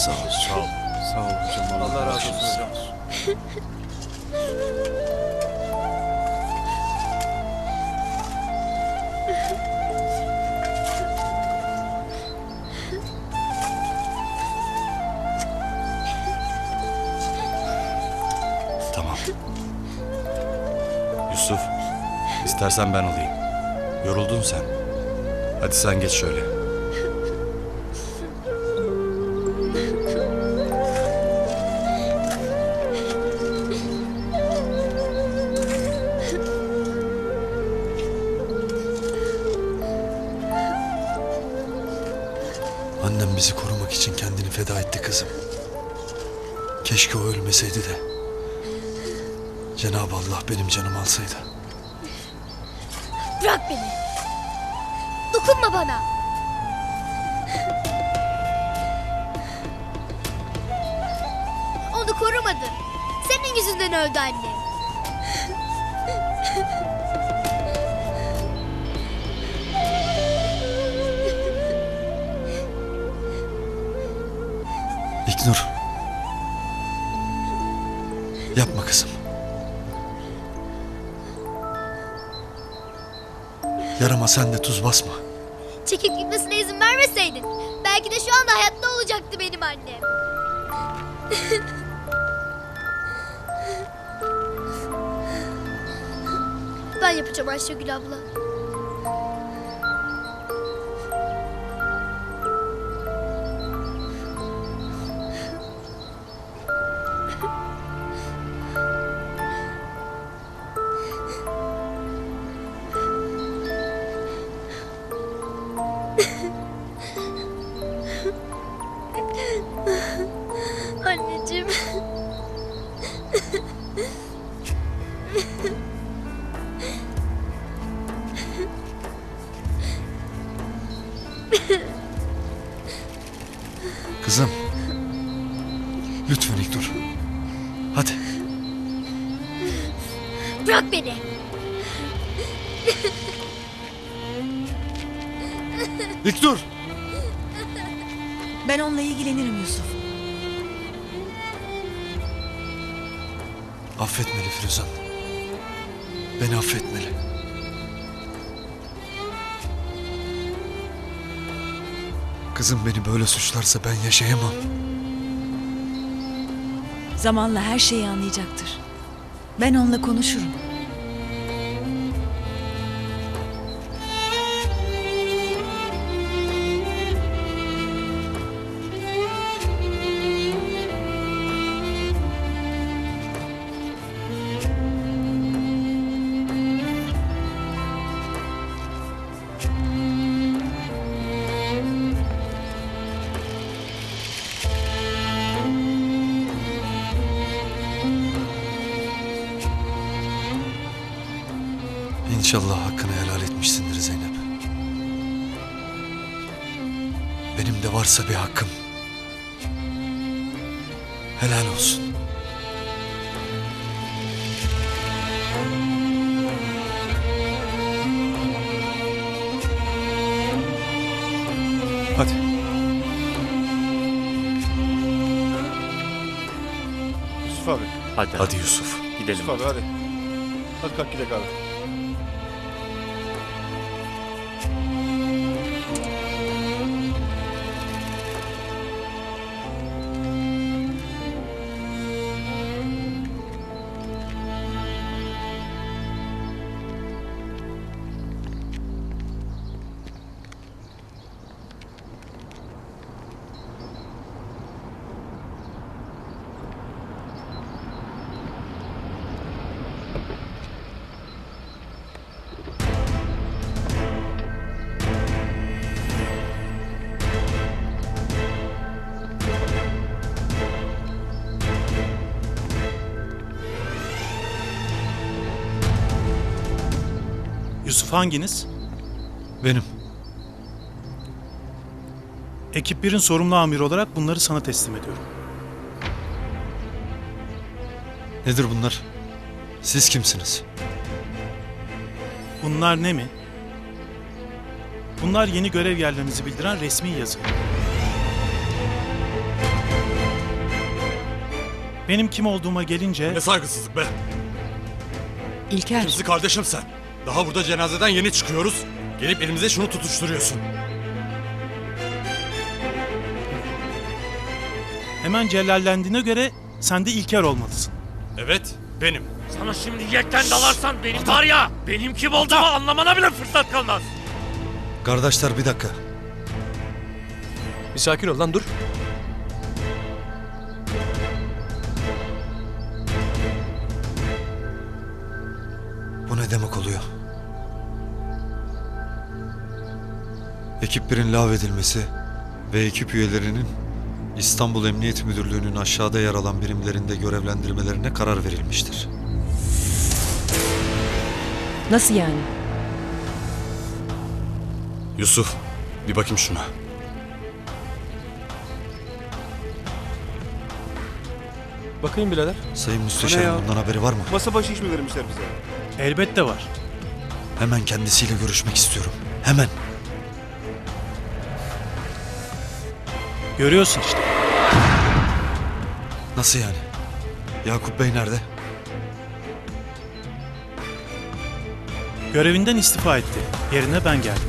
Sağ olsun. Sağ ol. Sağ ol hocam. Allah razı olsun hocam. sağ olsun. Tamam. Yusuf, istersen ben alayım. Yoruldun sen. Hadi sen geç şöyle. Keşke o ölmeseydi de. Cenab-ı Allah benim canımı alsaydı. Bırak beni. Dokunma bana. Onu korumadın. Senin yüzünden öldü anne. Yarama sen de tuz basma. Çekip gitmesine izin vermeseydin. Belki de şu anda hayatta olacaktı benim annem. ben yapacağım Ayşegül abla. Kızım. Lütfen İknur. Hadi. Bırak beni. İknur. Ben onunla ilgilenirim Yusuf. Affetmeli Firuzan. Beni affetmeli. Kızım beni böyle suçlarsa ben yaşayamam. Zamanla her şeyi anlayacaktır. Ben onunla konuşurum. Benim de varsa bir hakkım. Helal olsun. Hadi. Yusuf abi. Hadi, Hadi Yusuf. gidelim. Yusuf abi hadi. Hadi kalk gidelim abi. Hanginiz? Benim. Ekip 1'in sorumlu amiri olarak bunları sana teslim ediyorum. Nedir bunlar? Siz kimsiniz? Bunlar ne mi? Bunlar yeni görev yerlerinizi bildiren resmi yazı. Benim kim olduğuma gelince Ne saygısızlık be. İlker. Kimsi kardeşim sen. Daha burada cenazeden yeni çıkıyoruz. Gelip elimize şunu tutuşturuyorsun. hemen celallendiğine göre sen de İlker olmalısın. Evet, benim. Sana şimdi yekten dalarsan benim var ya, benim kim olduğumu anlamana bile fırsat kalmaz. Kardeşler bir dakika. Bir sakin ol lan dur. Bu ne demek oluyor? Ekip birin lağvedilmesi ve ekip üyelerinin İstanbul Emniyet Müdürlüğü'nün aşağıda yer alan birimlerinde görevlendirmelerine karar verilmiştir. Nasıl yani? Yusuf, bir bakayım şuna. Bakayım birader. Sayın Müsteşarım bundan haberi var mı? Masa başı iş mi vermişler bize? Elbette var. Hemen kendisiyle görüşmek istiyorum. Hemen. Görüyorsun işte. Nasıl yani? Yakup Bey nerede? Görevinden istifa etti. Yerine ben geldim.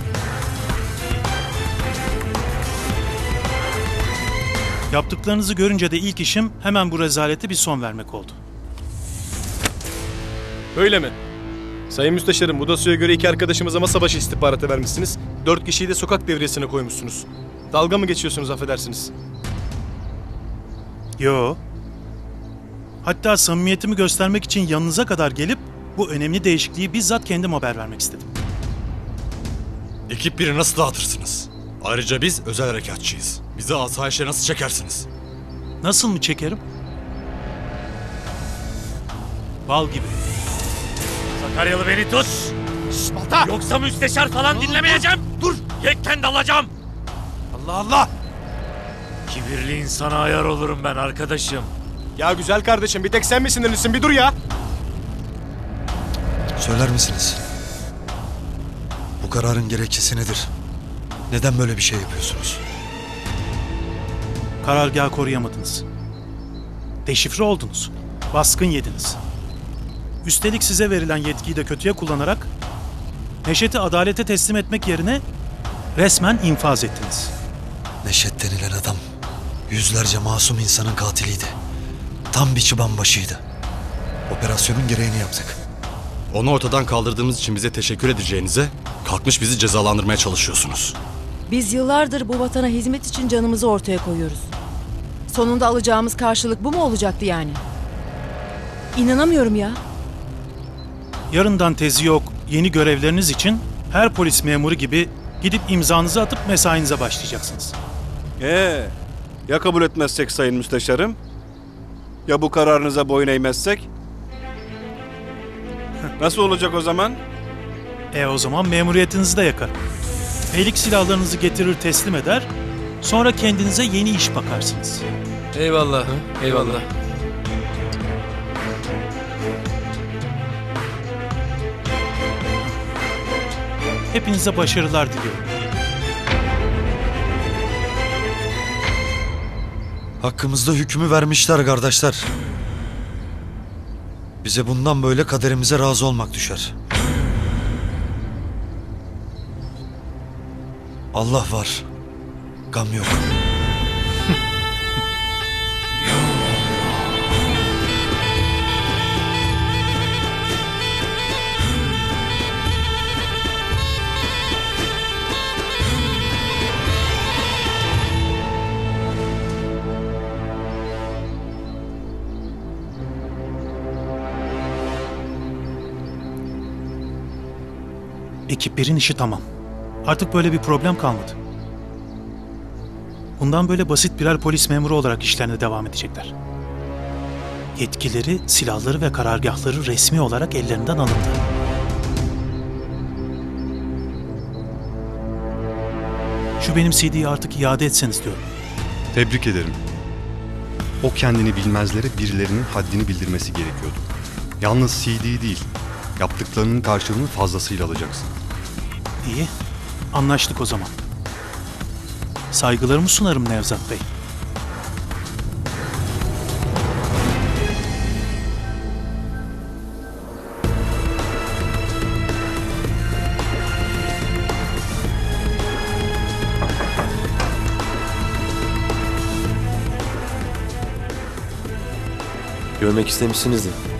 Yaptıklarınızı görünce de ilk işim hemen bu rezalete bir son vermek oldu. Öyle mi? Sayın Müsteşarım bu dosyaya göre iki arkadaşımıza masa başı istihbaratı vermişsiniz. Dört kişiyi de sokak devriyesine koymuşsunuz. Dalga mı geçiyorsunuz affedersiniz? Yo. Hatta samimiyetimi göstermek için yanınıza kadar gelip bu önemli değişikliği bizzat kendim haber vermek istedim. Ekip biri nasıl dağıtırsınız? Ayrıca biz özel harekatçıyız. Bizi asayişe nasıl çekersiniz? Nasıl mı çekerim? Bal gibi. Sakaryalı beni tut. Şşt, Yoksa müsteşar falan dinlemeyeceğim. Dur. Yekten dalacağım. Allah Allah! Kibirli insana ayar olurum ben arkadaşım. Ya güzel kardeşim bir tek sen mi sinirlisin bir dur ya. Söyler misiniz? Bu kararın gerekçesi nedir? Neden böyle bir şey yapıyorsunuz? Karargahı koruyamadınız. Deşifre oldunuz. Baskın yediniz. Üstelik size verilen yetkiyi de kötüye kullanarak Neşet'i adalete teslim etmek yerine resmen infaz ettiniz. Neşet denilen adam yüzlerce masum insanın katiliydi. Tam bir çıban başıydı. Operasyonun gereğini yaptık. Onu ortadan kaldırdığımız için bize teşekkür edeceğinize kalkmış bizi cezalandırmaya çalışıyorsunuz. Biz yıllardır bu vatana hizmet için canımızı ortaya koyuyoruz. Sonunda alacağımız karşılık bu mu olacaktı yani? İnanamıyorum ya. Yarından tezi yok yeni görevleriniz için her polis memuru gibi gidip imzanızı atıp mesainize başlayacaksınız. Ee, ya kabul etmezsek sayın müsteşarım? Ya bu kararınıza boyun eğmezsek? Nasıl olacak o zaman? E o zaman memuriyetinizi de yakarım. Melik silahlarınızı getirir teslim eder, sonra kendinize yeni iş bakarsınız. Eyvallah, eyvallah. Hepinize başarılar diliyorum. Hakkımızda hükmü vermişler kardeşler. Bize bundan böyle kaderimize razı olmak düşer. Allah var. Gam yok. Ekip birin işi tamam. Artık böyle bir problem kalmadı. Bundan böyle basit birer polis memuru olarak işlerine devam edecekler. Yetkileri, silahları ve karargahları resmi olarak ellerinden alındı. Şu benim CD'yi artık iade etseniz diyorum. Tebrik ederim. O kendini bilmezlere birilerinin haddini bildirmesi gerekiyordu. Yalnız CD değil, yaptıklarının karşılığını fazlasıyla alacaksın. İyi, anlaştık o zaman. Saygılarımı sunarım Nevzat Bey. Görmek istemişsinizdir.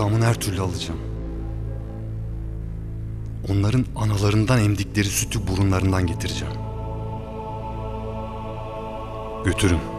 İntikamını her türlü alacağım. Onların analarından emdikleri sütü burunlarından getireceğim. Götürün.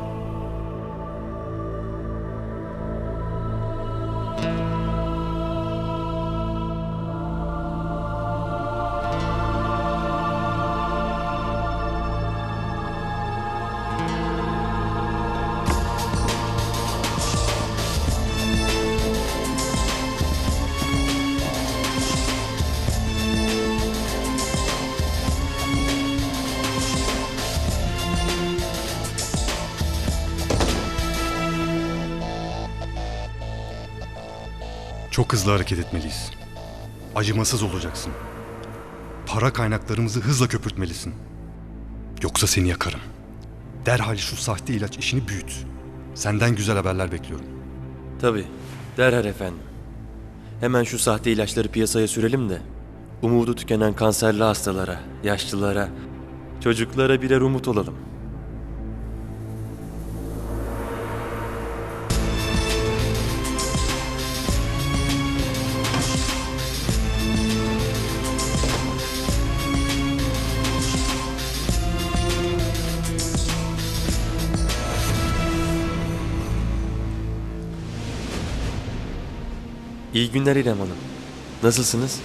Çok hızlı hareket etmeliyiz. Acımasız olacaksın. Para kaynaklarımızı hızla köpürtmelisin. Yoksa seni yakarım. Derhal şu sahte ilaç işini büyüt. Senden güzel haberler bekliyorum. Tabii. Derhal efendim. Hemen şu sahte ilaçları piyasaya sürelim de umudu tükenen kanserli hastalara, yaşlılara, çocuklara birer umut olalım. İyi günler İrem Hanım. Nasılsınız?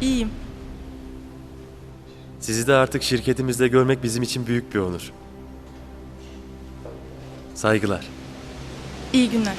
İyiyim. Sizi de artık şirketimizde görmek bizim için büyük bir onur. Saygılar. İyi günler.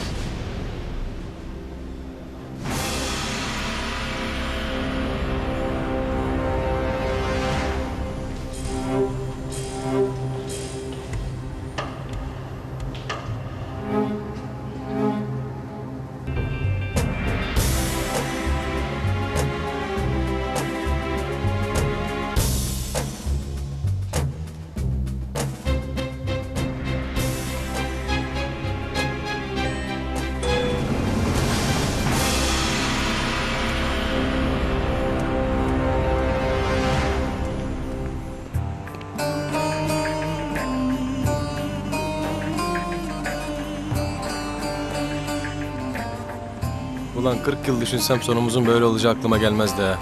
Ulan 40 yıl düşünsem sonumuzun böyle olacağı aklıma gelmezdi ha.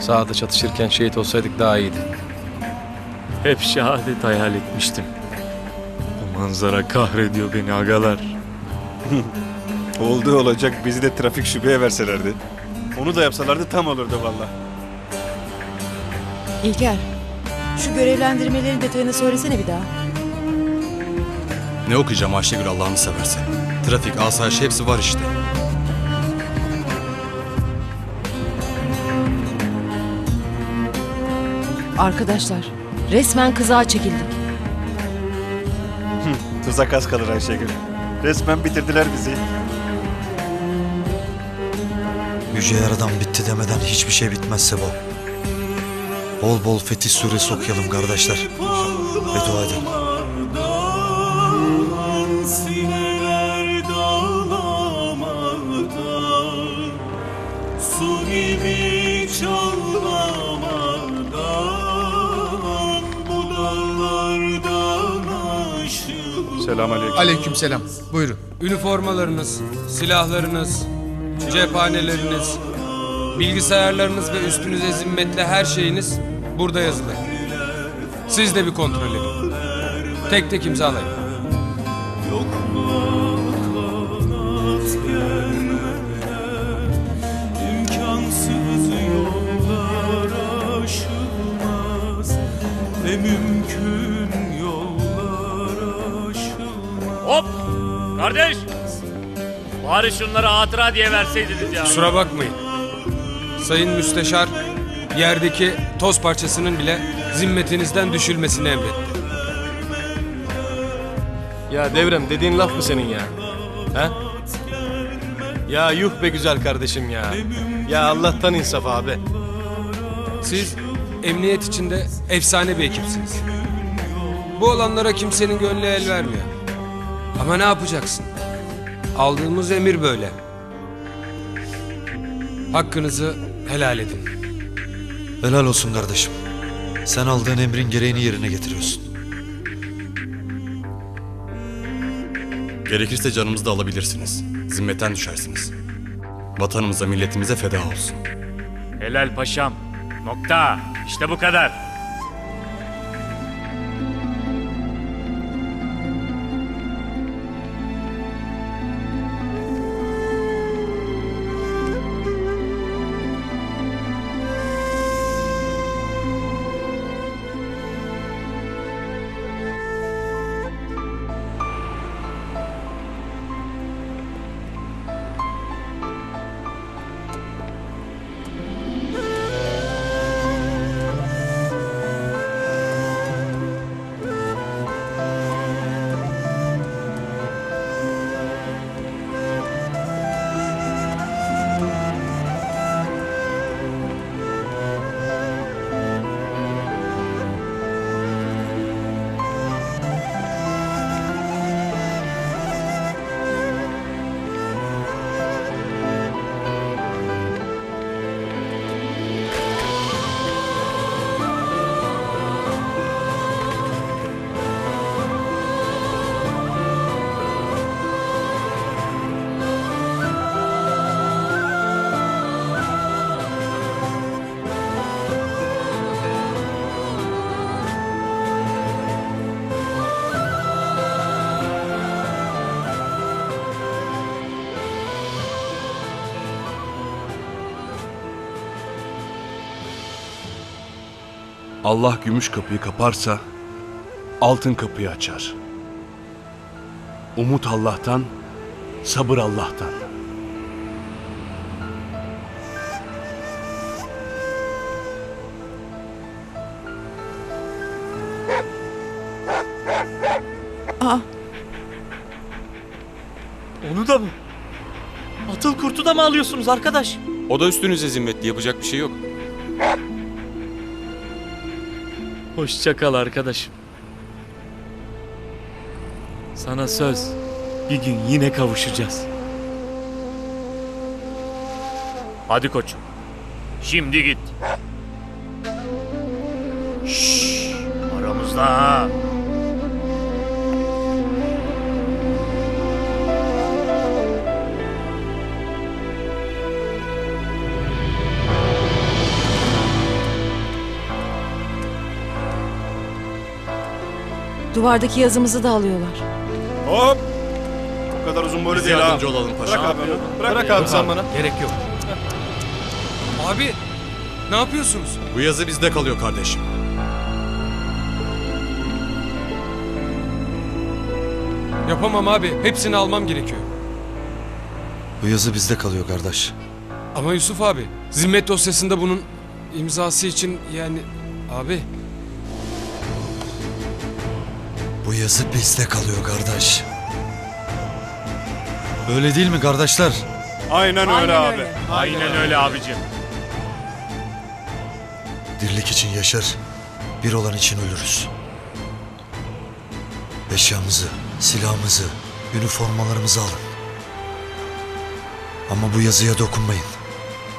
Sahada çatışırken şehit olsaydık daha iyiydi. Hep şehadet hayal etmiştim. Bu manzara kahrediyor beni agalar. Oldu olacak bizi de trafik şubeye verselerdi. Onu da yapsalardı tam olurdu valla. İlker, şu görevlendirmelerin detayını söylesene bir daha. Ne okuyacağım Ayşegül Allah'ını seversen. Trafik, asayiş hepsi var işte. Arkadaşlar, resmen kızağa çekildik. Tuzak az kalır Ayşegül. Resmen bitirdiler bizi. Yüce Yaradan bitti demeden hiçbir şey bitmezse bu. Bol bol fetih suresi okuyalım kardeşler. Ve dua edelim. Aşık Selamünaleyküm. Aleykümselam. Buyurun. Üniformalarınız, silahlarınız, cephaneleriniz, bilgisayarlarınız ve üstünüze zimmetle her şeyiniz burada yazılı. Siz de bir kontrol edin. Tek tek imzalayın. İmkansız yollar aşılmaz Ne mümkün Bari şunları hatıra diye verseydiniz ya. Kusura bakmayın. Sayın Müsteşar yerdeki toz parçasının bile zimmetinizden düşülmesini emretti. Ya Devrem dediğin laf mı senin ya? He? Ya yuh be güzel kardeşim ya. Ya Allah'tan insaf abi. Siz emniyet içinde efsane bir ekipsiniz. Bu olanlara kimsenin gönlü el vermiyor. Ama ne yapacaksın? Aldığımız emir böyle. Hakkınızı helal edin. Helal olsun kardeşim. Sen aldığın emrin gereğini yerine getiriyorsun. Gerekirse canımızı da alabilirsiniz. Zimmetten düşersiniz. Vatanımıza, milletimize feda olsun. Helal paşam. Nokta. İşte bu kadar. Allah gümüş kapıyı kaparsa altın kapıyı açar. Umut Allah'tan, sabır Allah'tan. Aa, Onu da mı? Atıl kurtu da mı alıyorsunuz arkadaş? O da üstünüze zimmetli yapacak bir şey yok. Hoşça kal arkadaşım. Sana söz. Bir gün yine kavuşacağız. Hadi koçum. Şimdi git. Şşş. Aramızda ha. Duvardaki yazımızı da alıyorlar. Hop! O kadar uzun boylu Biz değil ha. yardımcı olalım paşa. Bırak abi onu. Bırak, Bırak abi sen bana. Gerek yok. Abi ne yapıyorsunuz? Bu yazı bizde kalıyor kardeşim. Yapamam abi. Hepsini almam gerekiyor. Bu yazı bizde kalıyor kardeş. Ama Yusuf abi, zimmet dosyasında bunun imzası için yani abi Bu yazı bizde kalıyor kardeş. Öyle değil mi kardeşler? Aynen öyle abi. Aynen öyle abicim. Dirlik için yaşar, bir olan için ölürüz. Eşyamızı, silahımızı, üniformalarımızı alın. Ama bu yazıya dokunmayın.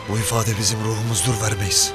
Bu ifade bizim ruhumuzdur vermeyiz.